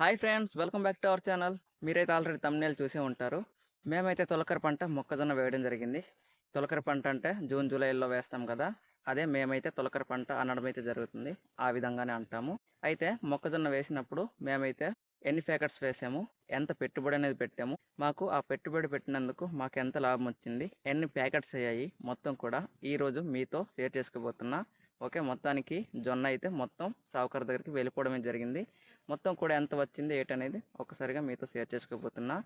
Hi friends welcome back to our channel. మీరైతే already తమ్నేలు చూసే ఉంటారు. మేమైతే తొలకర పంట మొక్కజొన్న వేయడం జరిగింది. తొలకర పంట అంటే జూన్ జూలైలో వేస్తాం కదా అదే మేమైతే తొలకర పంట అనడం అయితే జరుగుతుంది. ఆ విధంగానే అంటాము. అయితే మొక్కజొన్న వేసినప్పుడు మేమైతే ఎన్ని ప్యాకెట్స్ వేసాము ఎంత పెట్టుబడి అనేది పెట్టాము మాకు ఆ పెట్టుబడి పెట్టినందుకు మాకు ఎంత లాభం వచ్చింది ఎన్ని ప్యాకెట్స్ అయ్యాయి మొత్తం కూడా ఈరోజు మీతో షేర్ చేసుకోబోతున్నా ఓకే మొత్తానికి జొన్న అయితే మొత్తం సావుకారు దగ్గరికి వెళ్ళిపోవడమే జరిగింది. మొత్తం కూడా ఎంత వచ్చింది ఏంటనేది ఒకసారిగా మీతో షేర్ చేసుకోబోతున్నా.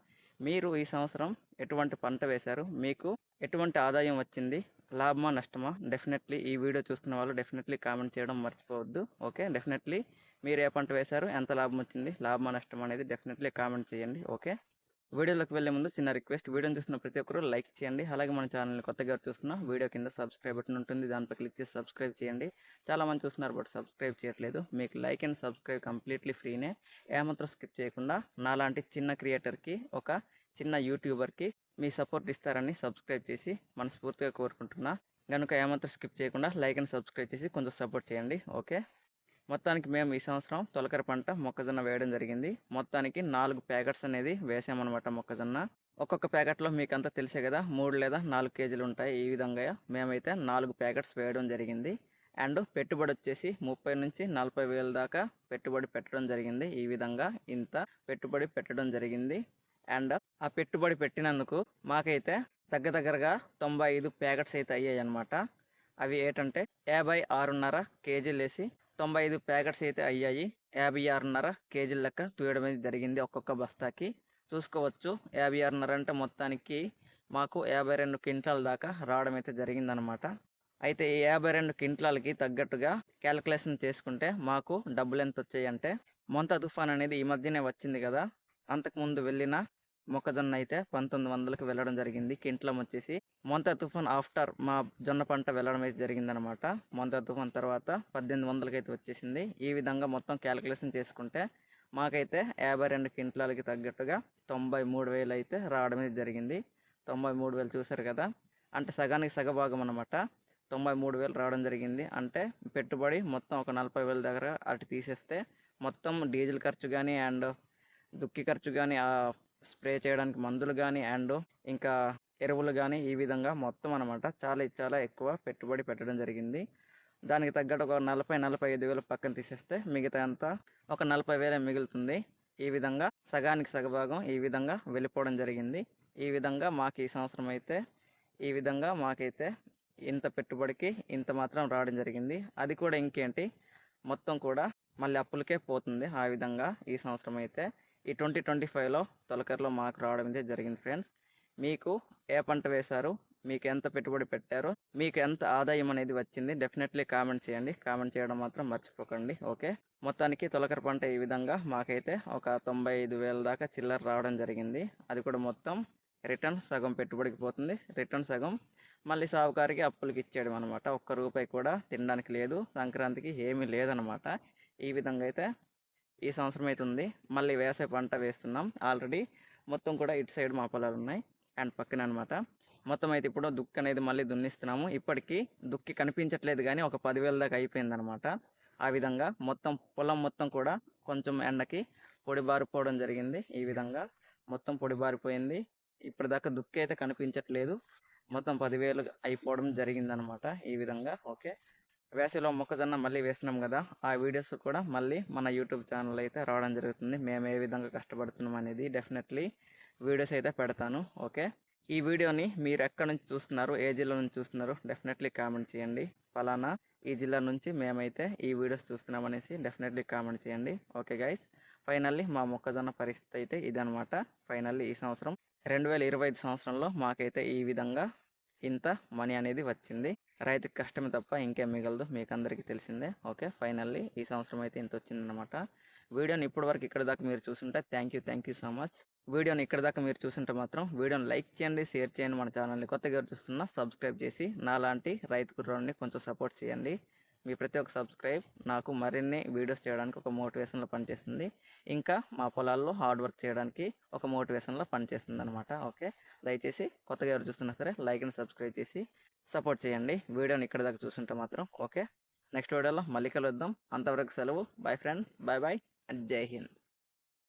మీరు ఈ సంవత్సరం ఎటువంటి పంట వేశారు మీకు ఎటువంటి ఆదాయం వచ్చింది లాభమా నష్టమా? డెఫినెట్లీ ఈ వీడియో చూస్తున్న వాళ్ళు డెఫినెట్లీ కామెంట్ చేయడం మర్చిపోవద్దు. ఓకే డెఫినెట్లీ మీరు ఏ పంట వేశారు ఎంత లాభం వచ్చింది లాభమా నష్టం అనేది డెఫినెట్లీ కామెంట్ చేయండి. ఓకే? వీడియోలోకి వెళ్ళే ముందు చిన్న రిక్వెస్ట్. వీడియోని చూస్తున్న ప్రతి ఒక్కరు లైక్ చేయండి. అలాగే మన ఛానల్ని కొత్తగా చూస్తున్న వీడియో కింద సబ్స్క్రైబ్ బటన్ ఉంటుంది. దానిపై క్లిక్ చేసి సబ్స్క్రైబ్ చేయండి. చాలా మంది చూస్తున్నారు బట్ సబ్స్క్రైబ్ చేయట్లేదు. మీకు లైక్ అండ్ సబ్స్క్రైబ్ కంప్లీట్లీ ఫ్రీనే. ఏమాత్రం స్కిప్ చేయకుండా నాలాంటి చిన్న క్రియేటర్కి ఒక చిన్న యూట్యూబర్కి మీ సపోర్ట్ ఇస్తారని సబ్స్క్రైబ్ చేసి మనస్ఫూర్తిగా కోరుకుంటున్నా. కనుక ఏమాత్రం స్కిప్ చేయకుండా లైక్ అండ్ సబ్స్క్రైబ్ చేసి కొంచెం సపోర్ట్ చేయండి. ఓకే? మొత్తానికి మేము ఈ సంవత్సరం తొలకర పంట మొక్కజొన్న వేయడం జరిగింది. మొత్తానికి నాలుగు ప్యాకెట్స్ అనేది వేసామన్నమాట మొక్కజొన్న. ఒక్కొక్క ప్యాకెట్లో మీకు తెలిసే కదా మూడు లేదా నాలుగు కేజీలు ఉంటాయి ఈ విధంగా. మేమైతే నాలుగు ప్యాకెట్స్ వేయడం జరిగింది. అండ్ పెట్టుబడి వచ్చేసి ముప్పై నుంచి నలభై వేల దాకా పెట్టుబడి పెట్టడం జరిగింది ఈ విధంగా. ఇంత పెట్టుబడి పెట్టడం జరిగింది. అండ్ ఆ పెట్టుబడి పెట్టినందుకు మాకైతే దగ్గర దగ్గరగా తొంభై ఐదు ప్యాకెట్స్ అయితే అయ్యాయి అనమాట అవి ఏంటంటే యాభై ఆరున్నర కేజీలు వేసి తొంభై ఐదు ప్యాకెట్స్ అయితే అయ్యాయి. యాభై ఆరున్నర కేజీల లెక్క తూయడం అయితే జరిగింది ఒక్కొక్క బస్తాకి. చూసుకోవచ్చు. యాభై ఆరున్నర అంటే మొత్తానికి మాకు యాభై రెండు క్వింటాల దాకా రావడం అయితే జరిగిందనమాట. అయితే ఈ యాభై రెండు క్వింటాలకి తగ్గట్టుగా క్యాలిక్యులేషన్ చేసుకుంటే మాకు డబ్బులు ఎంత వచ్చాయి అంటే మొంత తుఫాన్ అనేది ఈ మధ్యనే వచ్చింది కదా. అంతకుముందు వెళ్ళిన మొక్కజొన్న అయితే పంతొమ్మిది వందలకు వెళ్ళడం జరిగింది. కింట్లం వచ్చేసి మొంత తుఫాన్ ఆఫ్టర్ మా జొన్న పంట వెళ్ళడం అయితే జరిగిందనమాట. మొంత తుఫాన్ తర్వాత పద్దెనిమిది వందలకి అయితే వచ్చేసింది. ఈ విధంగా మొత్తం క్యాలిక్యులేషన్ చేసుకుంటే మాకైతే యాభై రెండు క్వింట్లాలకి తగ్గట్టుగా తొంభై మూడు వేలు అయితే రావడం అయితే జరిగింది. తొంభై మూడు వేలు చూసారు కదా? అంటే సగానికి సగభాగం అనమాట. తొంభై మూడు వేలు రావడం జరిగింది. అంటే పెట్టుబడి మొత్తం ఒక నలభై వేల దగ్గర అటు తీసేస్తే మొత్తం డీజిల్ ఖర్చు కానీ అండ్ దుక్కి ఖర్చు కానీ స్ప్రే చేయడానికి మందులు కానీ అండ్ ఇంకా ఎరువులు కానీ ఈ విధంగా మొత్తం అనమాట చాలా చాలా ఎక్కువ పెట్టుబడి పెట్టడం జరిగింది. దానికి తగ్గట్టు ఒక నలభై నలభై ఐదు వేలు పక్కన తీసేస్తే మిగతా అంతా ఒక నలభై వేలే మిగులుతుంది. ఈ విధంగా సగానికి సగభాగం ఈ విధంగా వెళ్ళిపోవడం జరిగింది. ఈ విధంగా మాకు ఈ సంవత్సరం అయితే ఈ విధంగా మాకైతే ఇంత పెట్టుబడికి ఇంత మాత్రం రావడం జరిగింది. అది కూడా ఇంకేంటి మొత్తం కూడా మళ్ళీ అప్పులకే పోతుంది ఆ విధంగా ఈ సంవత్సరం అయితే. ఈ ట్వంటీ ట్వంటీ ఫైవ్లో తొలకరిలో మాకు రావడం అయితే జరిగింది ఫ్రెండ్స్. మీకు ఏ పంట వేశారు? మీకు ఎంత పెట్టుబడి పెట్టారు? మీకు ఎంత ఆదాయం అనేది వచ్చింది? డెఫినెట్లీ కామెంట్ చేయండి. కామెంట్ చేయడం మాత్రం మర్చిపోకండి. ఓకే? మొత్తానికి తొలకర పంట ఈ విధంగా మాకైతే ఒక తొంభై ఐదు వేల దాకా చిల్లర రావడం జరిగింది. అది కూడా మొత్తం రిటర్న్ సగం పెట్టుబడికి పోతుంది. రిటర్న్ సగం మళ్ళీ సాగుకారికి అప్పులకి ఇచ్చేయడం అనమాట ఒక్క రూపాయి కూడా తినడానికి లేదు. సంక్రాంతికి ఏమీ లేదనమాట ఈ విధంగా అయితే ఈ సంవత్సరం అయితే ఉంది మళ్ళీ వేసే పంట వేస్తున్నాం. ఆల్రెడీ మొత్తం కూడా ఇటు సైడ్ మా పొలాలు ఉన్నాయి. అండ్ పక్కన అనమాట మొత్తం అయితే ఇప్పుడు దుక్కి అనేది మళ్ళీ దున్నిస్తున్నాము. ఇప్పటికీ దుక్కి కనిపించట్లేదు కానీ ఒక పదివేల దాకా అయిపోయింది అనమాట ఆ విధంగా మొత్తం పొలం మొత్తం కూడా కొంచెం ఎండకి పొడిబారిపోవడం జరిగింది. ఈ విధంగా మొత్తం పొడిబారిపోయింది ఇప్పటిదాకా దుక్కి అయితే కనిపించట్లేదు. మొత్తం పదివేలు అయిపోవడం జరిగిందనమాట ఈ విధంగా ఓకే. వేసవిలో మొక్కజొన్న మళ్ళీ వేసినాం కదా ఆ వీడియోస్ కూడా మళ్ళీ మన యూట్యూబ్ ఛానల్ అయితే రావడం జరుగుతుంది. మేము ఏ విధంగా కష్టపడుతున్నాం అనేది డెఫినెట్లీ వీడియోస్ అయితే పెడతాను. ఓకే? ఈ వీడియోని మీరు ఎక్కడి నుంచి చూస్తున్నారు ఏ జిల్లా నుంచి చూస్తున్నారు డెఫినెట్లీ కామెంట్ చేయండి. ఫలానా ఈ జిల్లా నుంచి మేమైతే ఈ వీడియోస్ చూస్తున్నామనేసి డెఫినెట్లీ కామెంట్ చేయండి. ఓకే గైస్ ఫైనల్లీ మా మొక్కజొన్న పరిస్థితి అయితే ఇదనమాట ఫైనల్లీ ఈ సంవత్సరం రెండు వేల ఇరవై ఐదు సంవత్సరంలో మాకైతే ఈ విధంగా ఇంత మనీ అనేది వచ్చింది. రైతుకి కష్టమే తప్ప ఇంకేం మిగలదు. మీకు అందరికీ తెలిసిందే. ఓకే? ఫైనల్లీ ఈ సంవత్సరం అయితే ఇంత వచ్చిందనమాట వీడియోని ఇప్పటివరకు ఇక్కడ దాకా మీరు చూసుంటే thank you thank you so much. వీడియోని ఇక్కడ దాకా మీరు చూసుంటే మాత్రం వీడియోని లైక్ చేయండి షేర్ చేయండి మన ఛానల్ని. కొత్తగా చూస్తున్నా సబ్స్క్రైబ్ చేసి నాలాంటి రైతు కుర్రాన్ని కొంచెం సపోర్ట్ చేయండి. మీ ప్రతి ఒక్క సబ్స్క్రైబ్ నాకు మరిన్ని వీడియోస్ చేయడానికి ఒక మోటివేషన్లో పనిచేస్తుంది. ఇంకా మా పొలాల్లో హార్డ్ వర్క్ చేయడానికి ఒక మోటివేషన్లో పనిచేస్తుంది అనమాట ఓకే? దయచేసి కొత్తగా ఎవరు చూస్తున్నా సరే లైక్ అండ్ సబ్స్క్రైబ్ చేసి సపోర్ట్ చేయండి. వీడియోని ఇక్కడ దాకా చూస్తుంటే మాత్రం ఓకే? నెక్స్ట్ వీడియోలో మళ్ళీ కలుద్దాం. అంతవరకు సెలవు. Bye friend bye bye and Jai Hind.